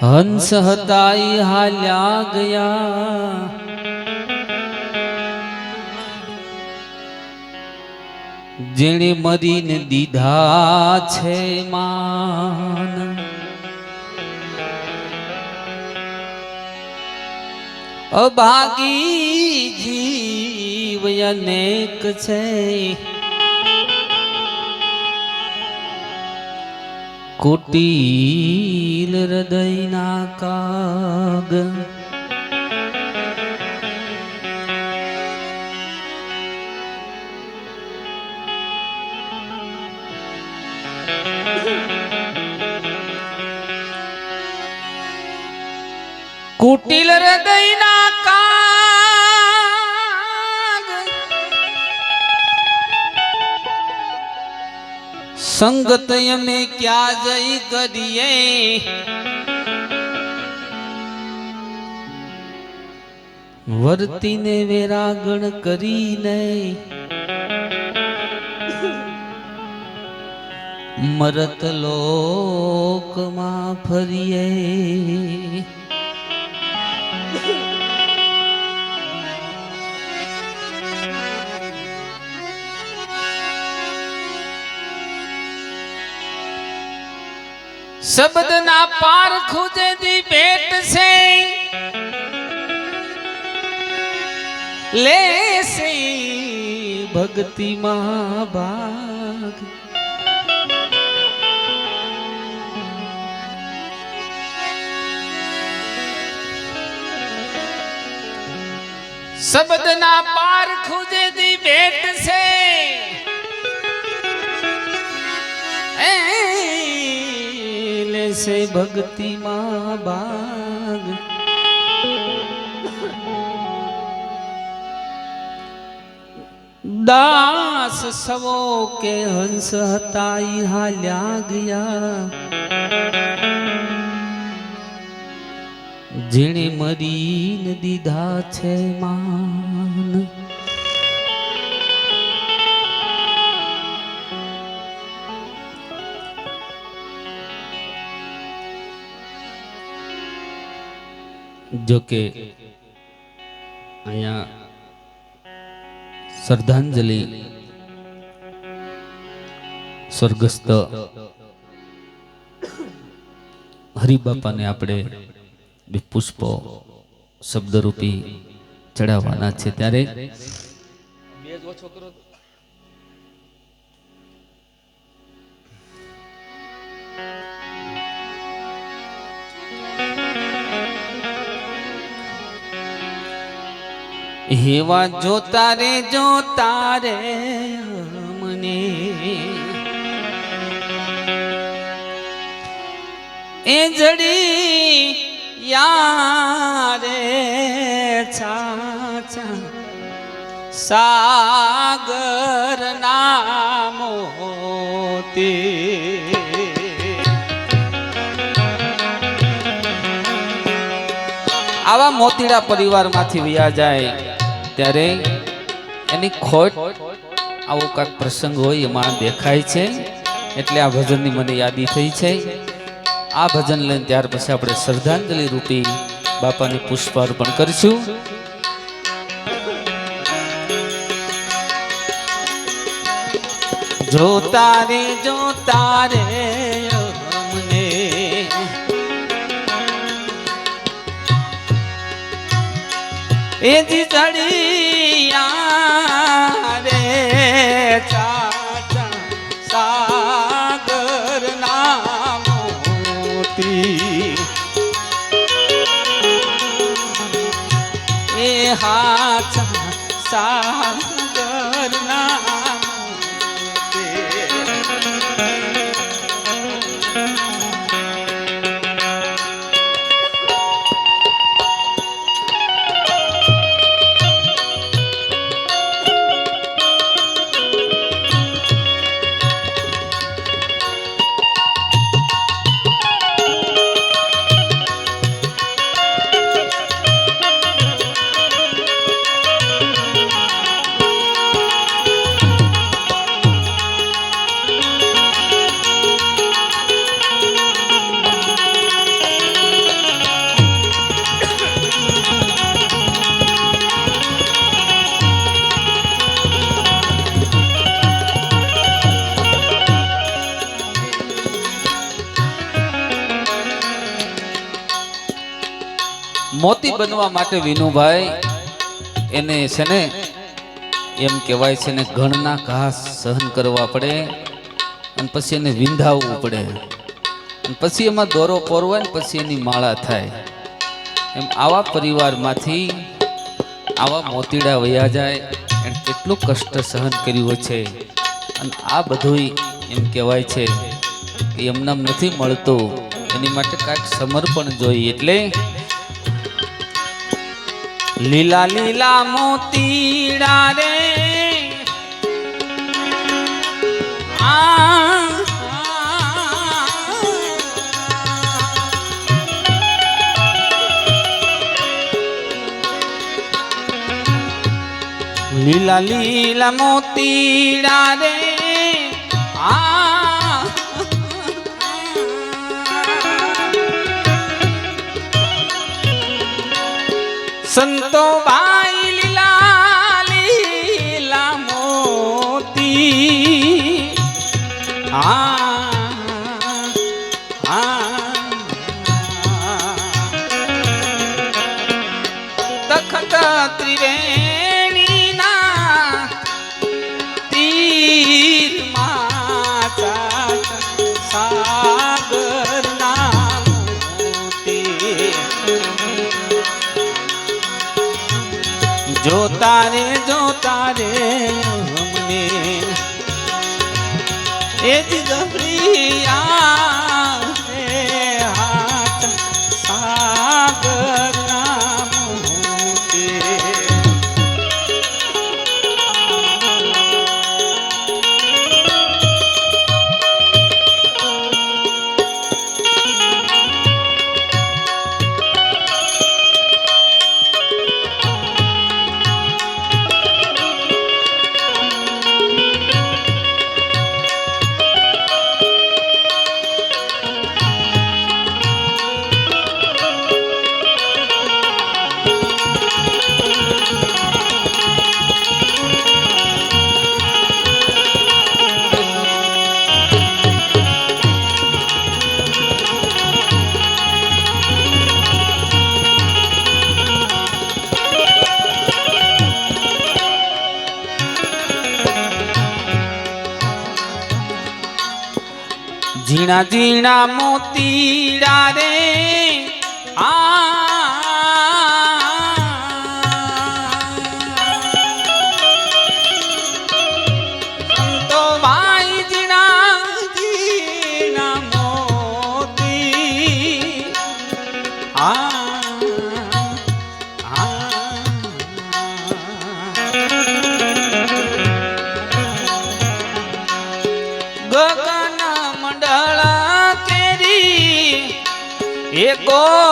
હંસ હતા હાલ્યા ગયા. જેણે મરીને દીધા છે માન. અભાગી જીવ અનેક છે. કુટીલ હૃદયના કાગ. કુટિલ સંગત અમે ક્યાં જઈ કરીએ વર્તીને વેરાગણ કરીને મરત લોકમાં ફરીએ. શબ્દના પાર ખુદેદી ભેટ છે. લેશે ભક્તિમાં ભાગ શબ્દના પાર ખુદેદી ભેટ છે. લેશે ભક્તિમાં ભાગ દાસ સવો કે હંસ હતા હાલ્યા ગયા. જેણે મરીને દીધા છે માન જોકે અહીંયા શ્રદ્ધાંજલિ સ્વર્ગસ્થ હરિબાપાને આપણે બે પુષ્પો શબ્દરૂપી ચડાવવાના છે ત્યારે હેવા જોતા રે જોતા રે મને એ જડી યારે છાછા સાગર નામોતી આવા મોતીડા પરિવારમાંથી વ્યા જાય. ત્યારે એની ખોટ આવો કાંઈક પ્રસંગ હોય એમાં દેખાય છે. એટલે આ ભજનની મને યાદી થઈ છે. આ ભજન લઈને ત્યાર પછી આપણે શ્રદ્ધાંજલિ રૂપી બાપાને પુષ્પ અર્પણ કરીશું. જોતા રે જોતા રે એ જી ચડિયા રે ચાચા સાગર નામોતી એ હાચા સાગર મોતી બનવા માટે વિનુભાઈ એને છે ને એમ કહેવાય છે ને ઘણના ઘાસ સહન કરવા પડે અને પછી એને વિંધાવવું પડે. અને પછી એમાં દોરો પોરવાય ને પછી એની માળા થાય. એમ આવા પરિવારમાંથી આવા મોતીડા વયા જાય એને કેટલું કષ્ટ સહન કર્યું છે. અને આ બધુંય એમ કહેવાય છે કે એમને એમ નથી મળતું. એની માટે કાંઈક સમર્પણ જોઈએ એટલે લીલા લીલા મોતીડા રે. લીલા લીલા મોતીડા રે. તખત ત્રિવેણીના તીરમાં સાગરના મોતી. જોતા રે જોતા રે. જ ગભરિયા. ઝીણા ઝીણા મોતીડા રે. આ 哥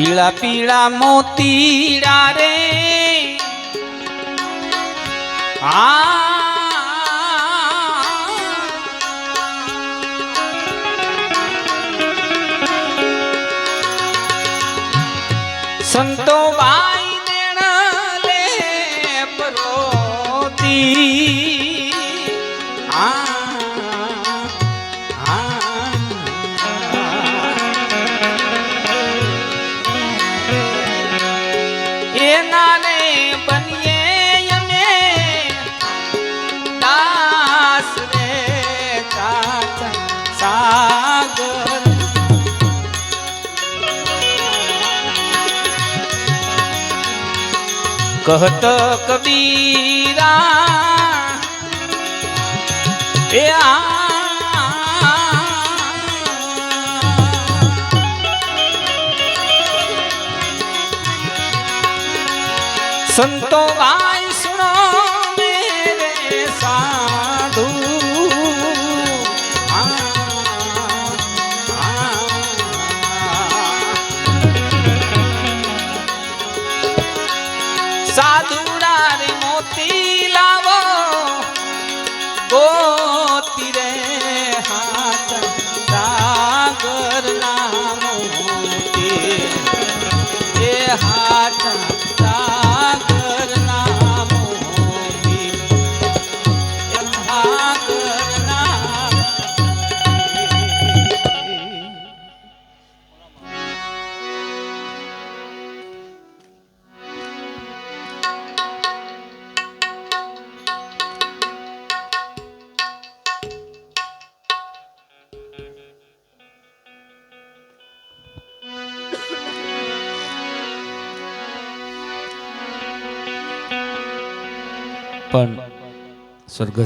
પીળા પીળા મોતીડા રે. સંતો ભાઈ દેણ લે પરોતી કહત કબીરા એ સંતો ગાય પણ સ્વર્ગ